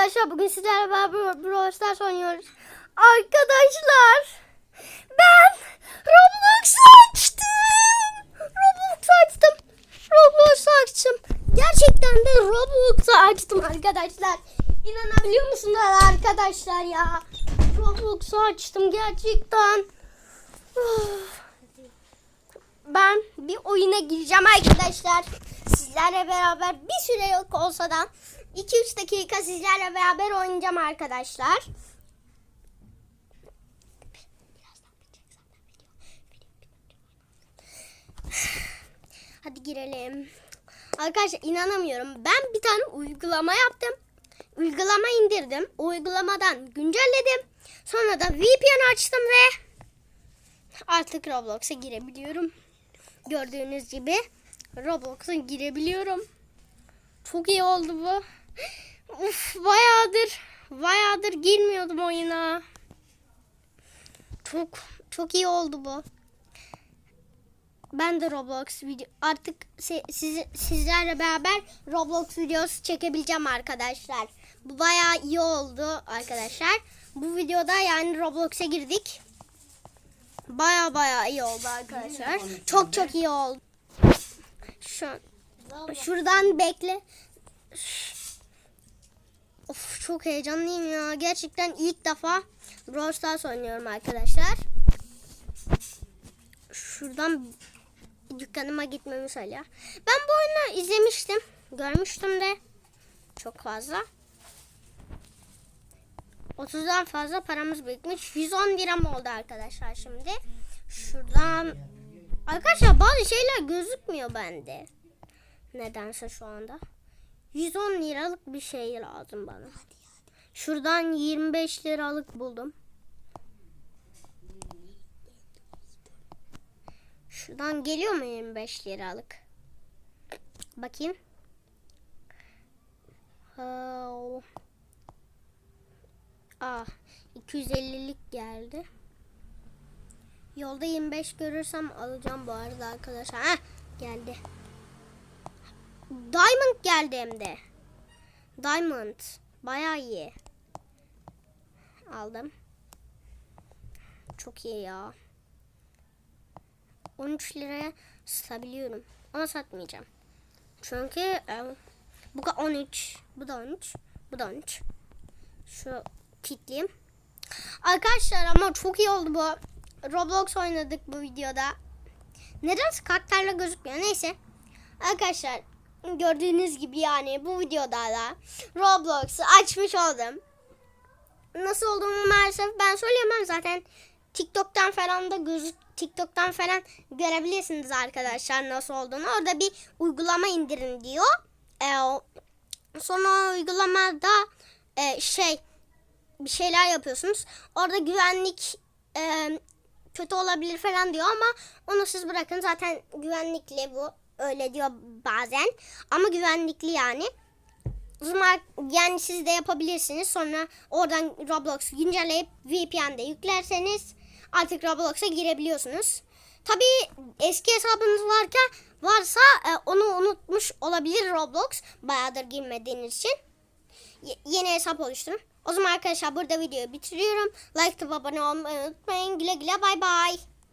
arkadaşlar bugün sizlerle beraber Brawl Stars oynuyoruz. Arkadaşlar ben Roblox açtım. Roblox açtım. Roblox açtım. Gerçekten de Roblox açtım arkadaşlar. İnanabiliyor musunuz arkadaşlar ya? Roblox açtım gerçekten. Ben bir oyuna gireceğim arkadaşlar. Sizlerle beraber bir süre yok olsa da 2-3 dakika sizlerle beraber oynayacağım arkadaşlar. Hadi girelim. Arkadaşlar inanamıyorum. Ben bir tane uygulama yaptım. Uygulama indirdim. Uygulamadan güncelledim. Sonra da VPN açtım ve artık Roblox'a girebiliyorum. Gördüğünüz gibi Roblox'a girebiliyorum. Çok iyi oldu bu. Uf bayağıdır bayağıdır girmiyordum oyuna. Çok çok iyi oldu bu. Ben de Roblox video artık se- sizi, sizlerle beraber Roblox videosu çekebileceğim arkadaşlar. Bu bayağı iyi oldu arkadaşlar. Bu videoda yani Roblox'a girdik. Baya baya iyi oldu arkadaşlar. Çok çok iyi oldu. Şu, şuradan bekle. Of çok heyecanlıyım ya. Gerçekten ilk defa Brawl Stars oynuyorum arkadaşlar. Şuradan dükkanıma gitmemi söylüyor. Ben bu oyunu izlemiştim. Görmüştüm de. Çok fazla. 30'dan fazla paramız birikmiş. 110 liram oldu arkadaşlar şimdi. Şuradan Arkadaşlar bazı şeyler gözükmüyor bende. Nedense şu anda. 110 liralık bir şey lazım bana. Şuradan 25 liralık buldum. Şuradan geliyor mu 25 liralık? Bakayım. Oh. Ah, 250'lik geldi. Yolda 25 görürsem alacağım bu arada arkadaşlar. Heh, geldi. Diamond geldi hem de. Diamond. Bayağı iyi. Aldım. Çok iyi ya. 13 liraya satabiliyorum. Ama satmayacağım. Çünkü bu da 13. Bu da 13. Bu da 13. Şu kitleyeyim. Arkadaşlar ama çok iyi oldu bu. Roblox oynadık bu videoda. Nedense karakterle gözükmüyor. Neyse. Arkadaşlar gördüğünüz gibi yani bu videoda da Roblox'u açmış oldum. Nasıl olduğumu maalesef ben söyleyemem zaten. TikTok'tan falan da gözük TikTok'tan falan görebilirsiniz arkadaşlar nasıl olduğunu. Orada bir uygulama indirin diyor. Ee, sonra uygulamada e, şey bir şeyler yapıyorsunuz. Orada güvenlik e, kötü olabilir falan diyor ama onu siz bırakın. Zaten güvenlikli bu. Öyle diyor bazen. Ama güvenlikli yani. O zaman yani siz de yapabilirsiniz. Sonra oradan Roblox güncelleyip VPN'de yüklerseniz artık Roblox'a girebiliyorsunuz. Tabii eski hesabınız varken varsa e, onu unutmuş olabilir Roblox. Bayağıdır girmediğiniz için. Ye- yeni hesap oluşturun. O zaman arkadaşlar burada videoyu bitiriyorum. Like atıp abone olmayı unutmayın. Güle güle bay bay.